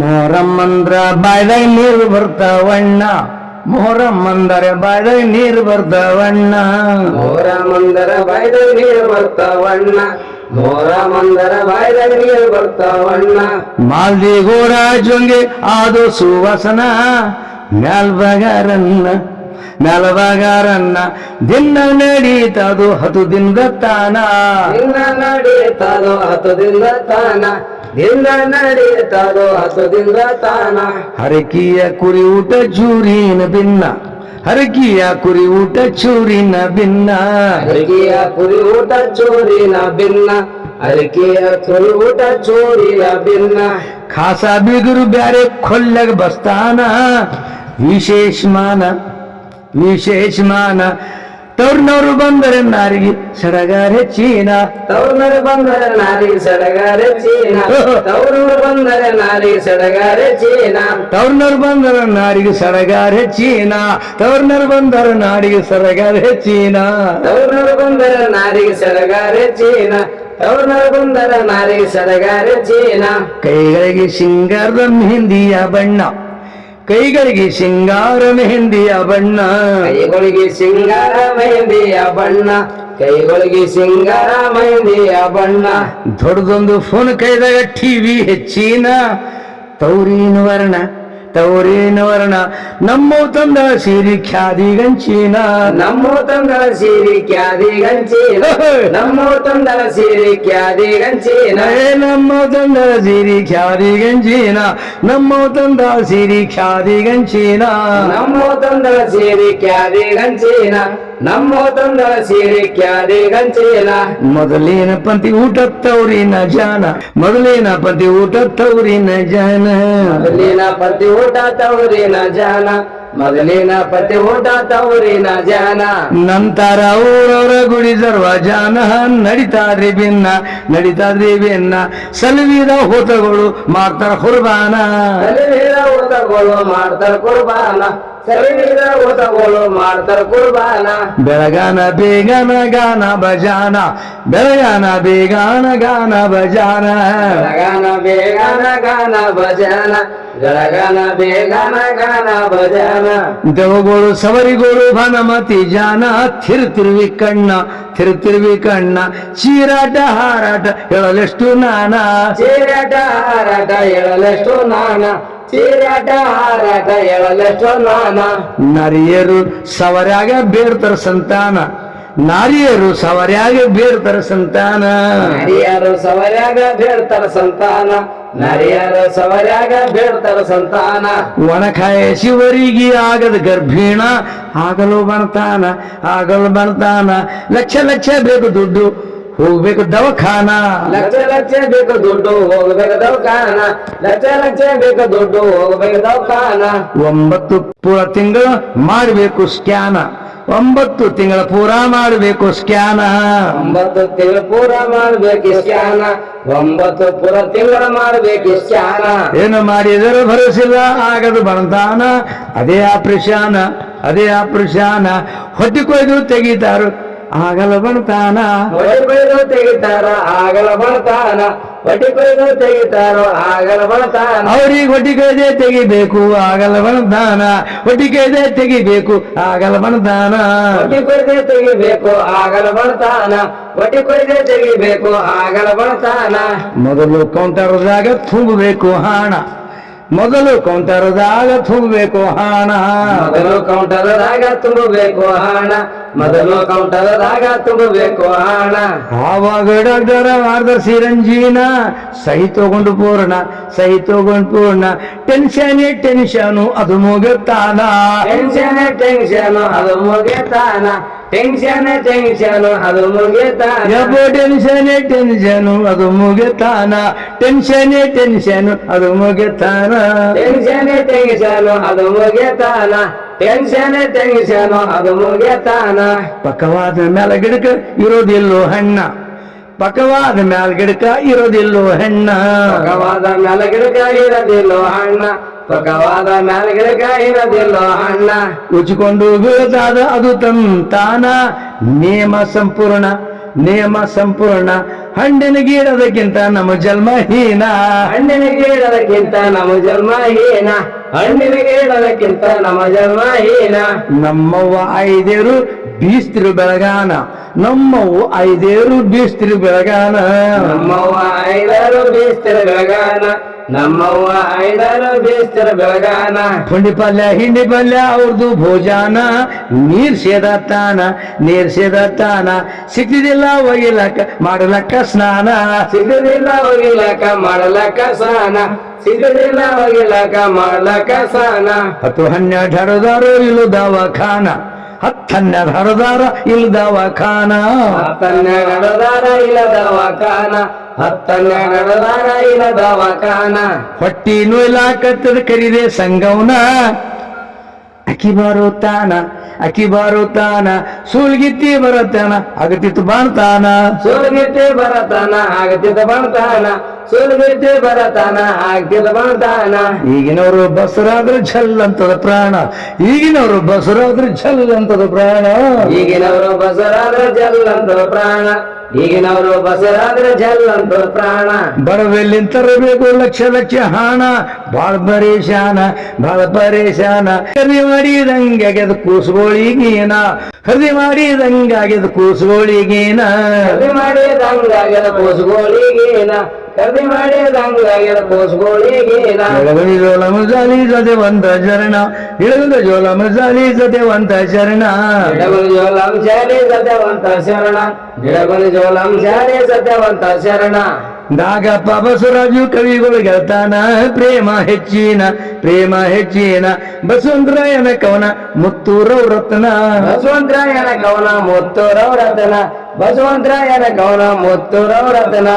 ಮೊಹರಮ್ಮಂದ್ರ ಬಾಯ್ದಾಗ ನೀರು ಬರ್ತಾವಣ್ಣ ಮೊಹರಮ್ಮಂದರೆ ಬಾಯ್ದಾಗ ನೀರು ಬರ್ತಾವಣ್ಣ ಮಂದರ ಬಾಯ್ದಾಗ ನೀರು ಬರ್ತಾವಣ್ಣ ಮೋರ ಮಂದರ ಬಾಯ್ದಾಗ ನೀರು ಬರ್ತಾವಣ್ಣ ಮಾಲ್ದಿ ಗೋರ ಜೊಂಗೆ ಆದು ಸುವಾಸನ. ಮ್ಯಾಲ್ಬಗಾರನ್ನ ಮ್ಯಾಲ್ಬಗಾರನ್ನ ದಿನ ನಡೀತದು ಹತ್ತು ದಿನದ ತಾನ. ದಿನ ಹತ್ತು ದಿನದ ತಾನ. ದಿನ ನಡೆಯತಾರೋ ಹಸದಿಂದ ತಾನ. ಹರಕಿಯ ಕುರಿ ಊಟ ಚೂರಿನ ಭಿನ್ನ ಹರಕಿಯ ಕುರಿ ಊಟ ಚೂರಿನ ಭಿನ್ನ ಹರಕಿಯ ಕುರಿ ಊಟ ಚೂರಿನ ಭಿನ್ನ ಹರಕಿಯ ಕುರಿ ಊಟ ಚೂರಿನ ಭಿನ್ನ ಖಾಸ ಬಿದುರು ಬ್ಯಾರೆ ಕೊಲ್ಲಗ ಬಸ್ತಾನ. ವಿಶೇಷಮಾನ ವಿಶೇಷಮಾನ. ತವ್ರನವ್ರು ಬಂದರೆ ನಾರಿಗೆ ಸಡಗಾರೆ ಚೀನಾ. ತವ್ರನರು ಬಂದರೆ ನಾರಿಗೆ ಸಡಗಾರೆ ಚೀನ. ತವ್ರನರು ಬಂದರೆ ನಾರಿಗೆ ಸಡಗಾರೆ ಚೀನ. ತವ್ರನವ್ರು ಬಂದರೆ ನಾರಿಗೆ ಸಡಗಾರೆ ಚೀನಾ. ತವ್ರನವ್ರು ಬಂದರೆ ನಾಡಿಗೆ ಸಡಗಾರೆ ಚೀನಾ. ತವ್ರನರು ಬಂದರೆ ನಾರಿಗೆ ಸಡಗಾರೆ ಚೀನ. ಬಂದರ ನಾರಿ ನಾರಿಗೆ ಸಡಗಾರೆ ಚೀನ. ಕೈಗಳಿಗೆ ಸಿಂಗಾರದ ಮೆಹಂದಿಯ ಬಣ್ಣ. ಕೈಗಳಿಗೆ ಸಿಂಗಾರ ಮೆಹಂದಿಯ ಬಣ್ಣ. ಕೈಗಳಿಗೆ ಸಿಂಗಾರ ಮೆಹಂದಿಯ ಬಣ್ಣ. ಕೈಗಳಿಗೆ ಸಿಂಗಾರ ಮೆಹಂದಿಯ ಬಣ್ಣ. ದೊಡ್ಡದೊಂದು ಫೋನ್ ಕೈದಾಗ ಟಿವಿ ಹೆಚ್ಚಿನ ತೌರಿನ ವರ್ಣ. ತೌರಿನ ವರ್ಣ ನಮ್ಮ ತಂದ ಸಿರಿ ಖ್ಯಾದಿ ಗಂಚಿನ ನಮ್ಮ ತಂದಳ ಸೀರಿ ಕ್ಯಾದಿ ಗಂಚಿನ ನಮ್ಮ ತಂದಳ ಸೀರಿ ಕ್ಯಾದಿ ಗಂಚಿನ ಏ ನಮ್ಮ ತಂದ ಸಿರಿ ಖ್ಯಾದಿ ಗಂಚಿನ ನಮ್ಮ ತಂದ ಸಿರಿ ಖ್ಯಾದಿ ಗಂಚಿನ ನಮ್ಮ ತಂದಳ ಸೀರಿ ಕ್ಯಾದಿ ಗಂಚಿನ ನಮ್ಮ ತಂದಳ ಸೀರಿ ಕ್ಯಾರೆ ಮೊದಲಿನ ಪಂತಿ ಊಟ ನ ಜಾನ ಮೊದಲೇನ ಪಂತಿ ಊಟ ನ ಜಾನ. ಮೊದಲೇನ ಪಂತಿ ಊಟ ತವರಿನ ಜಾನ ಮೊದಲಿನ ಪತಿ ಊಟ ತವರಿನ ಜಾನ. ನಂತರ ಊರವರ ಗುಡಿ ಜಾನ ನಡೀತಾದ್ರಿ ಭಿನ್ನ ನಡೀತಾದ್ರಿ ಭಿನ್ನ ಸಲುವಿದ ಹೋತಗಳು ಮಾಡ್ತಾರ ಕುರ್ಬಾನ. ಸಲುವಿದ ಊಟಗಳು ಮಾಡ್ತಾರ ಕುರ್ಬಾನ. ಮಾಡ್ತಾರ ಕುರ್ಬಾನ. ಬೆಳಗಾನ ಬೇಗನ ಗಾನ ಭಜಾನ ಬೆಳಗಾನ ಬೇಗಾನ ಗಾನ ಭಜಾನ. ಬೆಳಗಾನ ಬೇಗನ ಗಾನ ಭಜಾನ ಗಳಗನ ಬೇಗನ ಗಾನ ಭಜನ. ದೇವಗಳು ಸವರಿಗಳು ಭಾನಮತಿ ಜಾನ ತಿರುತಿರುವಿ ಕಣ್ಣ ತಿರುತಿರುವಿ ಕಣ್ಣ ಚೀರಾಟ ಹಾರಾಟ ಹೇಳಲೆಷ್ಟು ನಾನ. ಚೀರಾಟ ಹಾರಾಟ ಹೇಳಲೆಷ್ಟು ನಾನ. ಚೀರಾಟ ಹಾರಾಟ ಎಳಲೆಷ್ಟು ನಾನ ನರಿಯರು ಸವರ್ಯಾಗ ಬೇಡ್ತಾರ ಸಂತಾನ ನಾರಿಯರು ಸವರ್ಯಾಗ ಬೇರ್ತಾರ ಸಂತಾನ ನರಿಯರು ಸವರ್ಯಾಗ ಬೇಡ್ತಾರ ಸಂತಾನ ನರಿಯರು ಸವರ್ಯಾಗ ಬೇಡ್ತಾರ ಸಂತಾನ ಒಣಕಾಯ ಶಿವರಿಗೆ ಆಗದ ಗರ್ಭಿಣ. ಆಗಲು ಬಣ್ತಾನ ಆಗಲು ಬಣ್ತಾನ. ಲಕ್ಷ ಲಕ್ಷ ಬೇಕು ದುಡ್ಡು. ಹೋಗ್ಬೇಕು ದವಾಖಾನ? ಲಕ್ಷ ಲಕ್ಷ ಬೇಕು ದುಡ್ಡು ಹೋಗ್ಬೇಕು ದವಾಖಾನ? ಲಕ್ಷ ಲಕ್ಷ ಬೇಕು ದುಡ್ಡು ಹೋಗ್ಬೇಕು ದವಖಾನ? ಒಂಬತ್ತು ಪೂರ ತಿಂಗಳು ಮಾಡಬೇಕು ಸ್ಕ್ಯಾನ. ಒಂಬತ್ತು ತಿಂಗಳ ಪೂರ ಮಾಡಬೇಕು ಸ್ಕ್ಯಾನ. ಒಂಬತ್ತು ತಿಂಗಳು ಪೂರ ಮಾಡಬೇಕು ಸ್ಕ್ಯಾನ. ಒಂಬತ್ತು ಪೂರ ತಿಂಗಳ ಮಾಡ್ಬೇಕು ಸ್ಕ್ಯಾನ. ಏನು ಮಾಡಿದರೂ ಭರಸಿಲ್ಲ ಆಗದು ಬಣತಾನ ಅದೇ ಆಪರೇಷನ್ ಅದೇ ಆಪರೇಷನ್. ಹೊಟ್ಟಿ ಕೊಯ್ದು ತೆಗಿತಾರು. ಆಗಲ್ಲ ಬಣ್ತಾನ ಹೊಟ್ಟೆ ಕೊಯ್ದು ತೆಗಿತಾರ ಆಗಲ ಬಳ್ತಾನ ಹೊಟ್ಟೆ ಕೊಯ್ದು ತೆಗಿತಾರೋ ಆಗಲ ಬಳ್ತಾನ ಅವ್ರಿಗೆ ಹೊಟ್ಟೆ ಕೈದೆ ತೆಗಿಬೇಕು ಆಗಲ ಬಣ್ತಾನ ಹೊಟ್ಟೆ ಕೈದೆ ತೆಗಿಬೇಕು ಆಗಲ ಬಣ್ತಾನ ಹೊಟ್ಟೆ ಕೊಯ್ದೆ ತೆಗಿಬೇಕು ಆಗಲ ಬಳ್ತಾನ ಹೊಟ್ಟೆ ಕೊಯ್ದೆ ತೆಗಿಬೇಕು ಆಗಲ ಬಳ್ತಾನ ಮೊದಲು ಕೌಂಟರ್ದಾಗ ತುಂಬಬೇಕು ಹಣ. ಮೊದಲು ಕೌಂಟರದಾಗ ತುಂಬಬೇಕು ಹಣ. ಮೊದಲು ಕೌಂಟರದಾಗ ತುಂಬಬೇಕು ಹಣ. ಮೊದಲು ಕೌಂಟರದಾಗ ತುಂಬಬೇಕು ಹಣ. ಆವಾಗ ಡಾಕ್ಟರ ಮಾರ್ದ ಸಿರಂಜಿನ ಸಹಿ ತಗೊಂಡು ಪೂರ್ಣ ಸಹಿ ತಗೊಂಡು ಪೂರ್ಣ. ಟೆನ್ಷನ್ ಟೆನ್ಷನು ಅದು ಮುಗುತ್ತಾನ ಟೆನ್ಷನ್ ಟೆನ್ಷನ್ ಅದು ಮುಗಿತಾನ ಟೆನ್ಷನ್ ಟೆನ್ಷನ್ ಅದು ಮುಗಿತಾನ ಟೆನ್ಶನ್ ಟೆನ್ಷನ್ ಟೆನ್ಷನು ಅದು ಮುಗಿತಾನ ಟೆನ್ಷನ್ ಟೆನ್ಶನ್ ಅದು ಮುಗಿತಾನ ಟೆನ್ಷನ್ ಟೆನ್ಷನ್ ಅದು ಮುಗಿತಾನ ಟೆನ್ಷನ್ ಟೆನ್ಷನ್ ಅದು ಮುಗಿತಾನ ಪಕ್ಕವಾದ ಮ್ಯಾಲ ಗಿಡಕ ಇರೋದಿಲ್ಲೋ ಹಣ್ಣ? ಪಕ್ಕವಾದ ಮ್ಯಾಲ ಗಿಡಕ ಇರೋದಿಲ್ಲೋ ಹೆಣ್ಣ? ಪಕ್ಕವಾದ ಮ್ಯಾಲ ಗಿಡಕ ಇರೋದಿಲ್ಲೋ ಹಣ್ಣ? ಪಕವಾದ ಮ್ಯಾಲ ಗಿಡಕ ಅಣ್ಣ. ಉಚ್ಚಿಕೊಂಡು ಉಚ್ಕೊಂಡು ಬೀಳದಾದ ಅದು ತಂತಾನ ನೇಮ ಸಂಪೂರ್ಣ ನಿಯಮ ಸಂಪೂರ್ಣ. ಹಣ್ಣಿನ ಗೀಡದಕ್ಕಿಂತ ನಮ್ಮ ಜನ್ಮ ಹೀನ. ಹಣ್ಣಿನ ಗೀಡದಕ್ಕಿಂತ ನಮ್ಮ ಜನ್ಮ ಹೀನ. ಹಣ್ಣಿನ ಗೀಡದಕ್ಕಿಂತ ನಮ್ಮ ಜನ್ಮ ಹೀನ. ನಮ್ಮವ್ವ ಐದೇರು ಬೀಸ್ತಿರು ಬೆಳಗಾನ. ನಮ್ಮವ್ವ ಐದೇರು ಬೀಸ್ತಿರು ಬೆಳಗಾನ. ನಮ್ಮವ್ವ ಐದಾರು ಬೀಸ್ತಿರ ಬೆಳಗಾನ. ನಮ್ಮವ್ವ ಐದಾರು ಬೀಸ್ತಿರ ಬೆಳಗಾನ. ಪುಂಡಿ ಪಲ್ಯ ಹಿಂಡಿ ಪಲ್ಯ ಅವ್ರದ್ದು ಭೋಜನ. ನೀರ್ ಸೇದತ್ತಾನ ನೀರ್ ಸೇದತ್ತಾನ ಸಿಕ್ಕಿದಿಲ್ಲ ಒಗಿಲಕ್ಕ ಮಾಡಲಕ್ಕ ಸ್ನಾನ. ಸಿಗದಿಲ್ಲ ಹೋಗಿಲಕ ಮಾಡಲಕ್ಕ ಸ್ನಾನ. ಸಿಗದಿಲ್ಲ ಹೋಗಿಲಕ ಮಾಡಲಕ ಸಾನ ಹತ್ತು ಹನ್ನೆರಡು ಹಡದಾರು ಇಲು ದವಾಖಾನ. ಹತ್ತು ಹನ್ನೆರಡು ಹರದಾರ ಇಲ್ದವ ಖಾನ. ಹತ್ತನ್ನ ನಡೆದಾರ ಇಲ್ಲ ದವಾಖಾನ ಹತ್ತನ್ನ ನಡೆದಾರ ಇಲ್ಲದವ ಖಾನ. ಹೊಟ್ಟಿ ನೋಯ್ಲಾಕತ್ತದ ಕರಿದೆ ಸಂಗವನ. ಅಕ್ಕಿ ಬರುತ್ತಾನ ಅಕ್ಕಿ ತಾನ ಸುಳ್ಗಿತ್ತಿ ಬರತಾನ ಅಗತಿತ್ತು ಬಾಣ್ತಾನ ಸುಳ್ಗಿತ್ತಿ ಬರತಾನ ಅಗತಿತ್ತು ಬಂತಾನ ಸೂರ್ಗಿತ್ತಿ ಬರತಾನ ಆಗ್ತಿದ ಬಂತಾನ ಈಗಿನವರು ಬಸರಾದ್ರೆ ಛಲ್ ಅಂತದ ಪ್ರಾಣ. ಈಗಿನವರು ಬಸರಾದ್ರೆ ಛಲ್ ಅಂತದ ಪ್ರಾಣ. ಈಗಿನವರು ಬಸರಾದ್ರೆ ಜಲ್ ಅಂತದ ಪ್ರಾಣ. ಈಗಿನವರು ಬಸರಾದ್ರೆ ಜಲ್ ಅಂತ ಪ್ರಾಣ. ಬಡವೆಲ್ಲಿಂದ ತರಬೇಕು? ಲಕ್ಷ ಲಕ್ಷ ಹಾಣ. ಬಾಳ ಪರೇಶಾನ ಬಾಳ ಪರೇಶಾನ. ಮಾಡಿದಂಗೆ ಕೂಸುಗಳಿಗೇನ ಖರೀದಿ ಮಾಡಿದಂಗಾಗ್ಯದ ಕೂಸುಗಳಿಗೇನ? ಹರಿ ಮಾಡಿದಂಗಾಗ್ಯದ ಕೋಸುಗಳಿಗೇನ? ಕರ್ದಿ ಮಾಡಿದಂಗಾಗ್ಯದ ಕೋಸುಗಳಿಗೇನ? ಎಳಗನಿ ಜೋಲ ಮಜಾಲಿ ಜೊತೆ ಒಂದ ಶರಣ ಎಳಗದ ಜೋಲ ಮಜಾಲಿ ಜೊತೆ ಒಂದ ಶರಣ. ಜೋಲಂ ಶಾಲೆ ಶರಣ ಜೋಲಂ ಶಾಲೆ ಶರಣ. ನಾಗಪ್ಪ ಬಸವರಾಜು ಕವಿಗಳು ಗೆಳ್ತಾನ ಪ್ರೇಮ ಹೆಚ್ಚಿನ ಪ್ರೇಮ ಹೆಚ್ಚಿನ. ಬಸವಂತರಾಯನ ಕವನ ಮುತ್ತೂರವ್ ರತ್ನ. ಬಸವಂತರಾಯನ ಕವನ ಮುತ್ತೂರವರತನ ಬಸವಂತರಾಯನ ಕವನ ಮುತ್ತೂರವರತನ